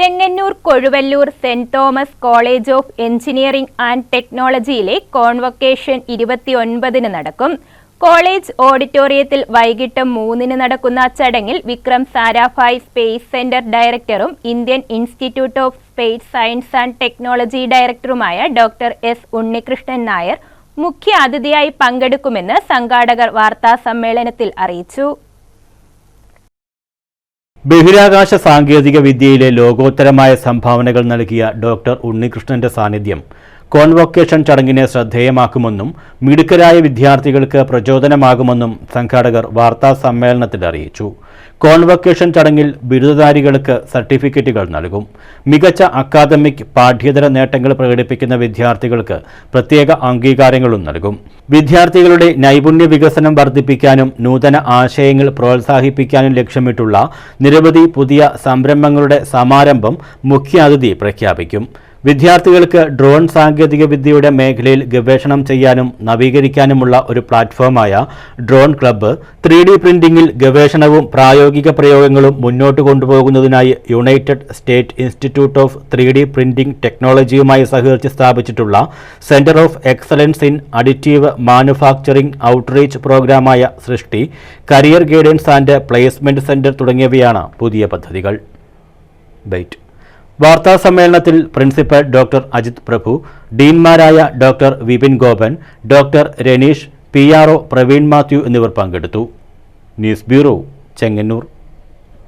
Chengannur Kozhuvallur Saint Thomas college of engineering and ടെക്നോളജിയിലെ convocation ഇരുപത്തിയൊൻപതിന് നടക്കും. College ഓഡിറ്റോറിയത്തിൽ വൈകിട്ട് മൂന്നിന് നടക്കുന്ന ചടങ്ങിൽ വിക്രം സാരാഭായ് സ്പേസ് സെന്റർ ഡയറക്ടറും Indian institute of space science and technology ഡയറക്ടറുമായ ഡോക്ടർ എസ് ഉണ്ണികൃഷ്ണൻ നായർ മുഖ്യ അതിഥിയായി പങ്കെടുക്കുമെന്ന് സംഘാടകർ വാർത്താ സമ്മേളനത്തിൽ അറിയിച്ചു. ബഹിരാകാശ സാങ്കേതിക വിദ്യയിലെ ലോകോത്തരമായ സംഭാവനകൾ നൽകിയ ഡോക്ടർ ഉണ്ണികൃഷ്ണന്റെ സാന്നിധ്യം കോൺവൊക്കേഷൻ ചടങ്ങിനെ ശ്രദ്ധേയമാക്കുമെന്നും മിടുക്കരായ വിദ്യാർത്ഥികൾക്ക് പ്രചോദനമാകുമെന്നും സംഘാടകർ വാർത്താ സമ്മേളനത്തിൽ അറിയിച്ചു. കോൺവൊക്കേഷൻ ചടങ്ങിൽ ബിരുദധാരികൾക്ക് സർട്ടിഫിക്കറ്റുകൾ നൽകും. മികച്ച അക്കാദമിക് പാഠ്യേതര നേട്ടങ്ങൾ പ്രകടിപ്പിക്കുന്ന വിദ്യാർത്ഥികൾക്ക് പ്രത്യേക അംഗീകാരങ്ങളും നൽകും. വിദ്യാർത്ഥികളുടെ നൈപുണ്യ വികസനം വർദ്ധിപ്പിക്കാനും നൂതന ആശയങ്ങൾ പ്രോത്സാഹിപ്പിക്കാനും ലക്ഷ്യമിട്ടുള്ള നിരവധി പുതിയ സംരംഭങ്ങളുടെ സമാരംഭം മുഖ്യാതിഥി പ്രഖ്യാപിക്കും. വിദ്യാർത്ഥികൾക്ക് ഡ്രോൺ സാങ്കേതികവിദ്യയുടെ മേഖലയിൽ ഗവേഷണം ചെയ്യാനും നവീകരിക്കാനുമുള്ള ഒരു പ്ലാറ്റ്ഫോമായ ഡ്രോൺ ക്ലബ്ബ് ത്രീ ഡി പ്രിന്റിംഗിൽ ഗവേഷണവും പ്രായോഗിക പ്രയോഗങ്ങളും മുന്നോട്ട് കൊണ്ടുപോകുന്നതിനായി United State institute of three D printing ടെക്നോളജിയുമായി സഹകരിച്ച് സ്ഥാപിച്ചിട്ടുള്ള centre of excellence in additive manufacturing outreach പ്രോഗ്രാമായ Srishti career guidance and placement centre തുടങ്ങിയവയാണ് പുതിയ പദ്ധതികൾ. ബൈറ്റ്. വാർത്താ സമ്മേളനത്തിൽ principal doctor Ajith Prabhu ഡീൻമാരായ doctor Vipin Gopan doctor Ranish P R O Praveen Mathew എന്നിവർ പങ്കെടുത്തു. News bureau Chengannur.